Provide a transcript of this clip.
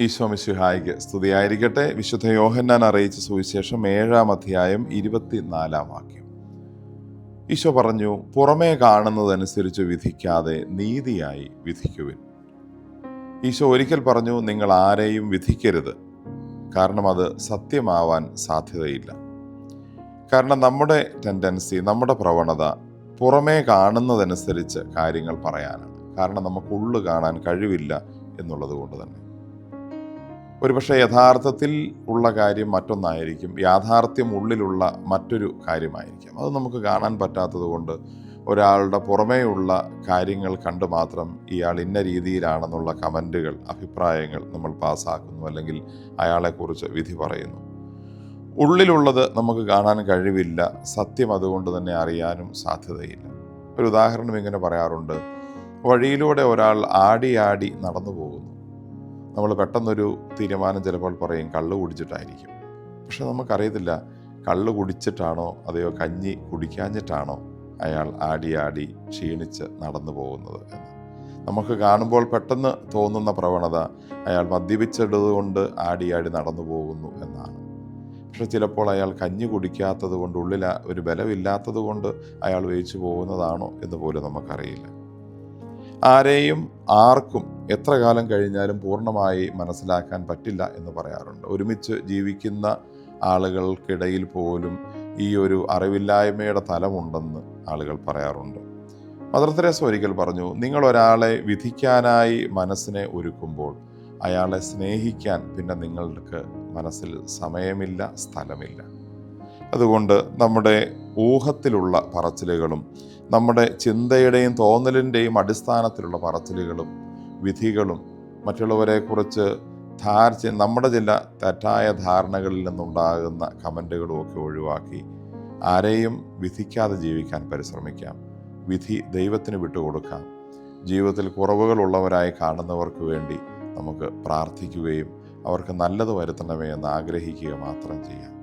ഈശോ മിശിഹായിക്ക് സ്തുതിയായിരിക്കട്ടെ. വിശുദ്ധ യോഹന്നാൻ അറിയിച്ച സുവിശേഷം ഏഴാം അധ്യായം ഇരുപത്തിനാലാം വാക്യം. ഈശോ പറഞ്ഞു പുറമേ കാണുന്നതനുസരിച്ച് വിധിക്കാതെ നീതിയായി വിധിക്കുവിൻ. ഈശോ ഒരിക്കൽ പറഞ്ഞു നിങ്ങൾ ആരെയും വിധിക്കരുത്. കാരണം അത് സത്യമാവാൻ സാധ്യതയില്ല. കാരണം നമ്മുടെ ടെൻഡൻസി നമ്മുടെ പ്രവണത പുറമേ കാണുന്നതനുസരിച്ച് കാര്യങ്ങൾ പറയാനാണ്. കാരണം നമുക്ക് ഉള്ളു കാണാൻ കഴിവില്ല എന്നുള്ളത് കൊണ്ട് തന്നെ. ഒരുപക്ഷെ യഥാർത്ഥത്തിൽ ഉള്ള കാര്യം മറ്റൊന്നായിരിക്കും. യാഥാർത്ഥ്യം ഉള്ളിലുള്ള മറ്റൊരു കാര്യമായിരിക്കും. അത് നമുക്ക് കാണാൻ പറ്റാത്തത് കൊണ്ട് ഒരാളുടെ പുറമേയുള്ള കാര്യങ്ങൾ കണ്ട് മാത്രം ഇയാൾ ഇന്ന രീതിയിലാണെന്നുള്ള കമന്റുകൾ അഭിപ്രായങ്ങൾ നമ്മൾ പാസ്സാക്കുന്നു അല്ലെങ്കിൽ അയാളെക്കുറിച്ച് വിധി പറയുന്നു. ഉള്ളിലുള്ളത് നമുക്ക് കാണാൻ കഴിവില്ല. സത്യം അതുകൊണ്ട് തന്നെ അറിയാനും സാധ്യതയില്ല. ഒരു ഉദാഹരണം ഇങ്ങനെ പറയാറുണ്ട്. വഴിയിലൂടെ ഒരാൾ ആടി ആടി നടന്നു പോകുന്നു. നമ്മൾ പെട്ടെന്നൊരു തീരുമാനം ചിലപ്പോൾ പറയും കള്ള് കുടിച്ചിട്ടായിരിക്കും. പക്ഷെ നമുക്കറിയത്തില്ല കള്ള് കുടിച്ചിട്ടാണോ അതെയോ കഞ്ഞി കുടിക്കാഞ്ഞിട്ടാണോ അയാൾ ആടി ആടി ക്ഷീണിച്ച് നടന്നു പോകുന്നത് എന്ന്. നമുക്ക് കാണുമ്പോൾ പെട്ടെന്ന് തോന്നുന്ന പ്രവണത അയാൾ മദ്യപിച്ചതുകൊണ്ട് ആടി ആടി നടന്നു പോകുന്നു എന്നാണ്. പക്ഷെ ചിലപ്പോൾ അയാൾ കഞ്ഞി കുടിക്കാത്തത് കൊണ്ട് ഉള്ളിൽ ഒരു ബലമില്ലാത്തത് കൊണ്ട് അയാൾ വേച്ചു പോകുന്നതാണോ എന്ന് പോലും നമുക്കറിയില്ല. ആരെയും ആർക്കും എത്ര കാലം കഴിഞ്ഞാലും പൂർണമായി മനസ്സിലാക്കാൻ പറ്റില്ല എന്ന് പറയാറുണ്ട്. ഒരുമിച്ച് ജീവിക്കുന്ന ആളുകൾക്കിടയിൽ പോലും ഈ ഒരു അറിവില്ലായ്മയുടെ തലമുണ്ടെന്ന് ആളുകൾ പറയാറുണ്ട്. മദർ തെരേസ ഒരിക്കൽ പറഞ്ഞു നിങ്ങൾ ഒരാളെ വിധിക്കാനായി മനസ്സിനെ ഒരുക്കുമ്പോൾ അയാളെ സ്നേഹിക്കാൻ പിന്നെ നിങ്ങൾക്ക് മനസ്സിൽ സമയമില്ല സ്ഥലമില്ല. അതുകൊണ്ട് നമ്മുടെ ഊഹത്തിലുള്ള പറച്ചിലുകളും നമ്മുടെ ചിന്തയുടെയും തോന്നലിന്റെയും അടിസ്ഥാനത്തിലുള്ള പറച്ചിലുകളും വിധികളും മറ്റുള്ളവരെക്കുറിച്ച് ധാർ നമ്മുടെ ചില തെറ്റായ ധാരണകളിൽ നിന്നുണ്ടാകുന്ന കമന്റുകളും ഒക്കെ ഒഴിവാക്കി ആരെയും വിധിക്കാതെ ജീവിക്കാൻ പരിശ്രമിക്കാം. വിധി ദൈവത്തിന് വിട്ടുകൊടുക്കാം. ജീവിതത്തിൽ കുറവുകളുള്ളവരായി കാണുന്നവർക്ക് വേണ്ടി നമുക്ക് പ്രാർത്ഥിക്കുകയും അവർക്ക് നല്ലത് വരുത്തണമേ എന്ന് ആഗ്രഹിക്കുക മാത്രം ചെയ്യാം.